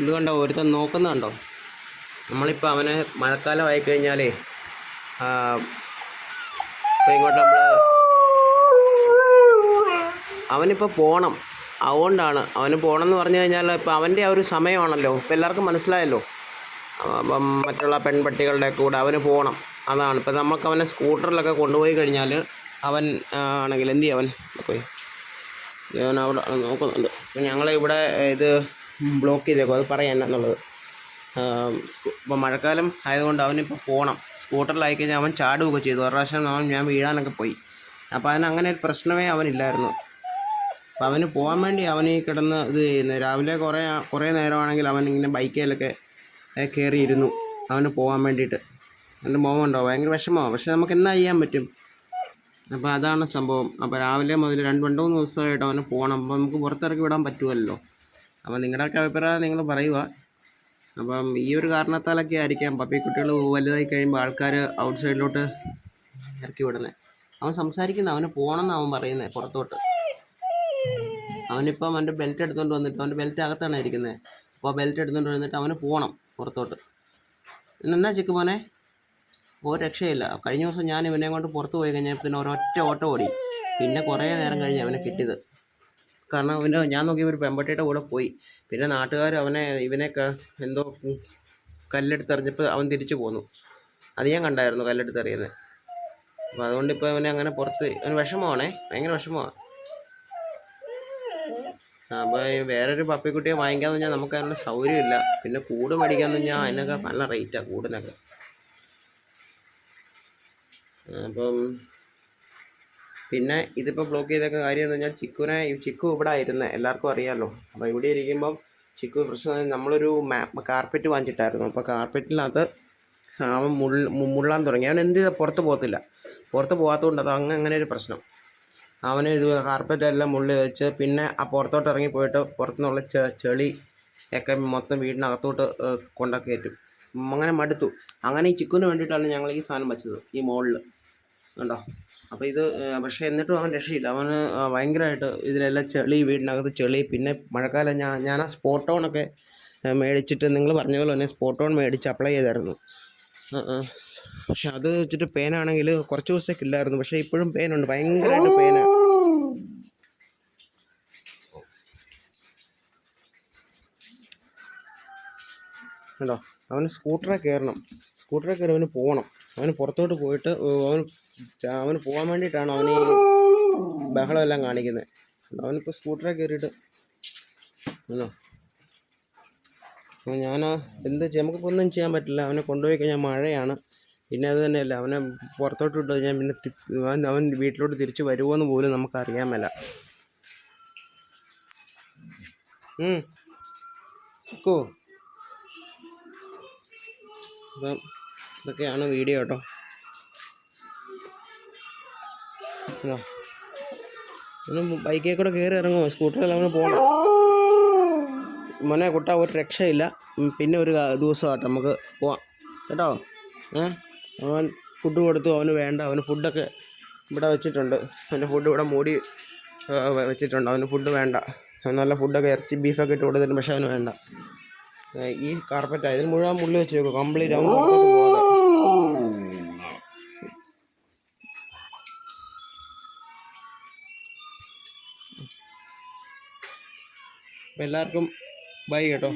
ഇത് കണ്ടോ? ഒരുത്തൻ നോക്കുന്നുണ്ടോ നമ്മളിപ്പോൾ അവനെ മഴക്കാലം ഇപ്പോൾ ഇങ്ങോട്ട് നമ്മൾ അവനിപ്പോൾ പോകണം അതുകൊണ്ടാണ് അവന് പോകണം എന്ന് പറഞ്ഞു കഴിഞ്ഞാൽ ഇപ്പോൾ അവന്റെ ആ ഒരു സമയമാണല്ലോ. ഇപ്പോൾ എല്ലാവർക്കും മനസ്സിലായല്ലോ. അപ്പം മറ്റുള്ള പെൺപട്ടികളുടെ കൂടെ അവന് പോകണം അതാണ്. ഇപ്പം നമുക്ക് അവനെ സ്കൂട്ടറിലൊക്കെ കൊണ്ടുപോയി കഴിഞ്ഞാൽ അവൻ ആണെങ്കിൽ എന്ത് ചെയ്യും അവൻ? പോയി. അവൻ അവിടെ നോക്കുന്നുണ്ട്. ഞങ്ങളിവിടെ ഇത് ബ്ലോക്ക് ചെയ്തേക്കും. അത് പറയാൻ എന്നുള്ളത് ഇപ്പോൾ മഴക്കാലം ആയതുകൊണ്ട് അവനിപ്പോൾ പോകണം സ്കൂട്ടറിലായി കഴിഞ്ഞാൽ അവൻ ചാടുകയൊക്കെ ചെയ്തു. ഒരു പ്രാവശ്യം അവൻ ഞാൻ വീഴാനൊക്കെ പോയി. അപ്പോൾ അതിന് അങ്ങനെ ഒരു പ്രശ്നമേ അവനില്ലായിരുന്നു. അപ്പോൾ അവന് പോകാൻ വേണ്ടി അവൻ ഈ കിടന്ന് ഇത് ചെയ്യുന്നത് രാവിലെ കുറേ കുറേ നേരമാണെങ്കിൽ അവൻ ഇങ്ങനെ ബൈക്കിലൊക്കെ കയറിയിരുന്നു അവന് പോകാൻ വേണ്ടിയിട്ട്. എന്റെ മോമുണ്ടോ ഭയങ്കര വിഷമമാണ് പക്ഷേ നമുക്ക് എന്നാ ചെയ്യാൻ പറ്റും? അപ്പോൾ അതാണ് സംഭവം. അപ്പോൾ രാവിലെ മുതൽ രണ്ട് രണ്ട് മൂന്ന് ദിവസമായിട്ട് അവന് പോകണം അപ്പോൾ നമുക്ക് പുറത്തിറക്കി വിടാൻ പറ്റുമല്ലോ. അപ്പോൾ നിങ്ങളുടെയൊക്കെ അഭിപ്രായം നിങ്ങൾ പറയുക അപ്പം ഈ ഒരു കാരണത്താലൊക്കെ ആയിരിക്കാം പപ്പിക്കുട്ടികൾ വലുതായി കഴിയുമ്പോൾ ആൾക്കാർ ഔട്ട് സൈഡിലോട്ട് ഇറക്കി വിടുന്നത് അവൻ സംസാരിക്കുന്ന അവന് പോകണം എന്ന് അവൻ പറയുന്നത് പുറത്തോട്ട്. അവനിപ്പം അവന്റെ ബെൽറ്റ് എടുത്തുകൊണ്ട് വന്നിട്ട് അവന്റെ ബെൽറ്റ് അകത്താണ് ഇരിക്കുന്നത് അപ്പോൾ ബെൽറ്റ് എടുത്തുകൊണ്ട് വന്നിട്ട് അവന് പോകണം പുറത്തോട്ട്. എന്നാ ചെക്ക് പോനെ ഓ രക്ഷയില്ല. കഴിഞ്ഞ ദിവസം ഞാൻ ഇവനെ കൊണ്ട് പുറത്ത് പോയി കഴിഞ്ഞാൽ പിന്നെ ഒരൊറ്റ ഓട്ടം ഓടി. പിന്നെ കുറേ നേരം കഴിഞ്ഞ് അവനെ കിട്ടിയത്. കാരണം അവന് ഞാൻ നോക്കിയപ്പോൾ ഒരു പെമ്പട്ടിയുടെ കൂടെ പോയി. പിന്നെ നാട്ടുകാർ അവനെ ഇവനെ എന്തോ കല്ലെടുത്തെറിഞ്ഞപ്പോൾ അവൻ തിരിച്ചു പോന്നു. അത് ഞാൻ കണ്ടായിരുന്നു കല്ലെടുത്തെറിയുന്നത് അപ്പോൾ അതുകൊണ്ട് ഇപ്പോൾ അവനെ അങ്ങനെ പുറത്ത് അവന് വിഷമമാണേ ഭയങ്കര വിഷമമാണ് അപ്പോൾ വേറൊരു പപ്പിക്കുട്ടിയെ വാങ്ങിക്കാന്ന് പറഞ്ഞാൽ നമുക്ക് അതിനുള്ള സൗകര്യമില്ല. പിന്നെ കൂട് മേടിക്കാന്ന് പറഞ്ഞാൽ അതിനൊക്കെ നല്ല റേറ്റാണ് കൂടിനൊക്കെ. അപ്പം പിന്നെ ഇതിപ്പോൾ ബ്ലോക്ക് ചെയ്തൊക്കെ കാര്യം എന്ന് പറഞ്ഞാൽ ചിക്കുനെ ചിക്കു ഇവിടെ ആയിരുന്നു എല്ലാവർക്കും അറിയാമല്ലോ അപ്പോൾ ഇവിടെ ഇരിക്കുമ്പം ചിക്കു പ്രശ്നം നമ്മളൊരു മാ കാർപ്പറ്റ് വാങ്ങിച്ചിട്ടായിരുന്നു. അപ്പോൾ കാർപ്പറ്റിനകത്ത് അവൻ മുള്ള മുള്ളാൻ തുടങ്ങി. അവൻ എന്ത് ചെയ്താൽ പുറത്ത് പോകത്തില്ല. പുറത്ത് പോകാത്തതുകൊണ്ട് അത് അങ്ങ് അങ്ങനെ ഒരു പ്രശ്നം. അവന് ഇത് കാർപ്പറ്റ് എല്ലാം മുള്ളി വെച്ച് പിന്നെ ആ പുറത്തോട്ട് ഇറങ്ങി പോയിട്ട് പുറത്തുനിന്നുള്ള ചെ ചെളി ഒക്കെ മൊത്തം വീടിനകത്തോട്ട് കൊണ്ടൊക്കെ കയറ്റും. അങ്ങനെ മടുത്തു. അങ്ങനെ ഈ ചിക്കുന് വേണ്ടിയിട്ടാണ് ഞങ്ങൾ ഈ സാധനം വെച്ചത് ഈ മോളിൽ കണ്ടോ? അപ്പോൾ ഇത് പക്ഷേ എന്നിട്ടും അവൻ രക്ഷയില്ല. അവന് ഭയങ്കരമായിട്ട് ഇതിലെല്ലാം ചെളി വീടിനകത്ത് ചെളി. പിന്നെ മഴക്കാലം ഞാൻ ഞാൻ ആ സ്പോട്ട് ഓണൊക്കെ മേടിച്ചിട്ട് നിങ്ങൾ പറഞ്ഞ പോലെ തന്നെ സ്പോട്ട് ഓൺ മേടിച്ച് അപ്ലൈ ചെയ്തായിരുന്നു. പക്ഷെ അത് വെച്ചിട്ട് പേനാണെങ്കിൽ കുറച്ച് ദിവസത്തേക്ക് ഇല്ലായിരുന്നു. പക്ഷേ ഇപ്പോഴും പേനുണ്ട് ഭയങ്കരമായിട്ട് പേന കേട്ടോ അവന് സ്കൂട്ടറിൽ കയറണം. സ്കൂട്ടറിൽ കയറി അവന് പോകണം. അവന് പുറത്തോട്ട് പോയിട്ട് അവൻ അവന് പോകാൻ വേണ്ടിയിട്ടാണ് അവന് ഈ ബഹളമെല്ലാം കാണിക്കുന്നത് അവനിപ്പോൾ സ്കൂട്ടറിൽ കയറിയിട്ട് ആണോ ഞാൻ എന്ത് നമുക്കിപ്പോൾ ഒന്നും ചെയ്യാൻ പറ്റില്ല. അവനെ കൊണ്ടുപോയി കഴിഞ്ഞാൽ മഴയാണ്. പിന്നെ അത് തന്നെയല്ല അവനെ പുറത്തോട്ട് വിട്ട് കഴിഞ്ഞാൽ പിന്നെ അവൻ വീട്ടിലോട്ട് തിരിച്ച് വരുമോ എന്ന് പോലും നമുക്കറിയാൻ മേല. ചിക്കു. അപ്പം ഇതൊക്കെയാണ് വീഡിയോ കേട്ടോ ഒന്ന് ബൈക്കിൽ കൂടെ കയറി ഇറങ്ങുമോ സ്കൂട്ടറിൽ എല്ലാം പോകണം മോനെ കുട്ട ഒരു രക്ഷയില്ല. പിന്നെ ഒരു ദിവസമാട്ടെ നമുക്ക് പോവാം. കേട്ടോ? ഏ? അവൻ ഫുഡ് കൊടുത്തു അവന് വേണ്ട. അവന് ഫുഡൊക്കെ ഇവിടെ വെച്ചിട്ടുണ്ട്. അവന്റെ ഫുഡ് ഇവിടെ മൂടി വെച്ചിട്ടുണ്ട്. അവന് ഫുഡ് വേണ്ട. നല്ല ഫുഡൊക്കെ ഇറച്ചി ബീഫൊക്കെ ഇട്ട് കൊടുത്തിട്ട് പക്ഷെ അവന് വേണ്ട. ഈ കാർപ്പറ്റ് ഇതിന് മുഴുവൻ മുള്ളി വെച്ച് വെക്കും. കംപ്ലീറ്റ് അവൻ എല്ലാവർക്കും ബൈ കേട്ടോ.